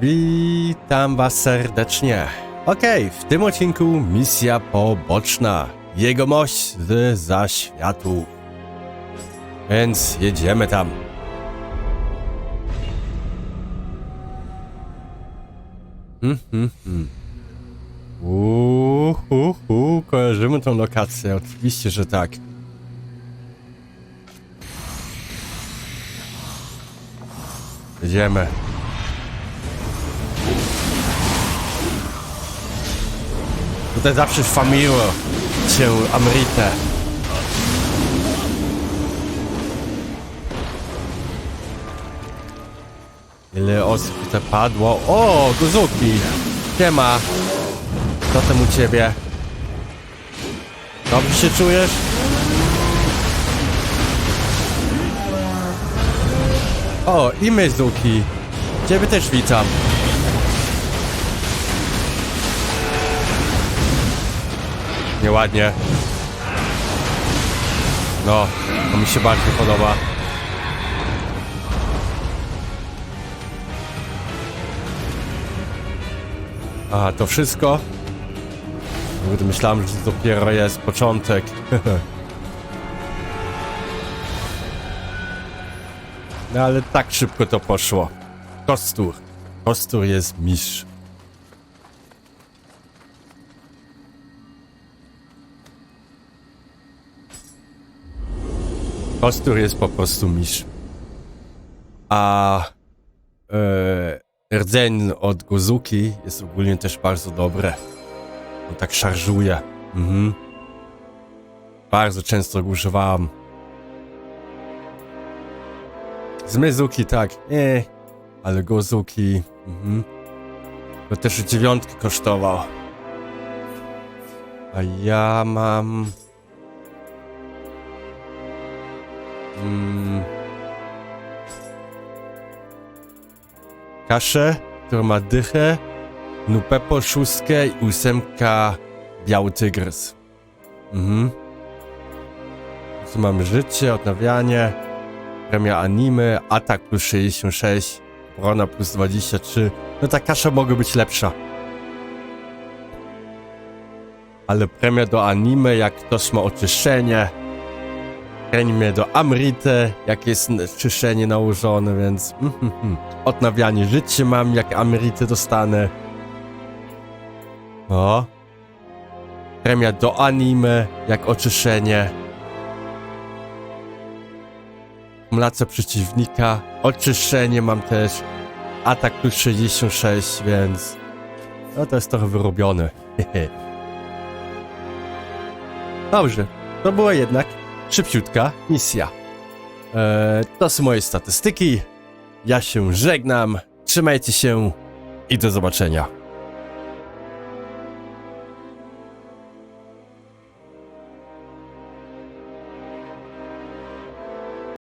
Witam was serdecznie. Okej, w tym odcinku misja poboczna. Jegomość z zaświatu. Więc jedziemy tam. Hmm, hmm, hmm. Uhuhu, kojarzymy tą lokację, oczywiście, że tak. Jedziemy. Tutaj zawsze famiło cię Amrite. Ile osób tutaj padło? O, Guzuki! Siema! Co tam u ciebie? Dobrze się czujesz? O, i Mizuki. Ciebie też witam. Nieładnie. No, to mi się bardziej podoba. A, to wszystko? Myślałem, że to dopiero jest początek. No ale tak szybko to poszło. Kostur. Kostur jest mistrz. Kostur jest po prostu mistrz. A e, rdzeń od Gozuki jest ogólnie też bardzo dobre. On tak szarżuje. Mhm. Bardzo często go używałem. Z Mizuki tak, nie, ale Gozuki, mhm. To też dziewiątki kosztował. A ja mam... Mm. Kaszę, która ma dychę, nupepo szóstkę i ósemka biały tygrys. Mhm. Tu mamy życie, odnawianie, premia anime, atak plus 66, obrona plus 23. No ta kasza mogła być lepsza. Ale premia do anime, jak ktoś ma oczyszczenie, Premię do Amrite, jak jest czyszczenie nałożone, więc mhm, mhm. odnawianie życia mam, jak Amrite dostanę. O. Premia do anime, jak oczyszczenie. Kumulacja przeciwnika, oczyszczenie mam też. Atak plus 66, więc... No to jest trochę wyrobione. Dobrze, to była jednak szybciutka misja. Eee, to są moje statystyki. Ja się żegnam. Trzymajcie się i do zobaczenia.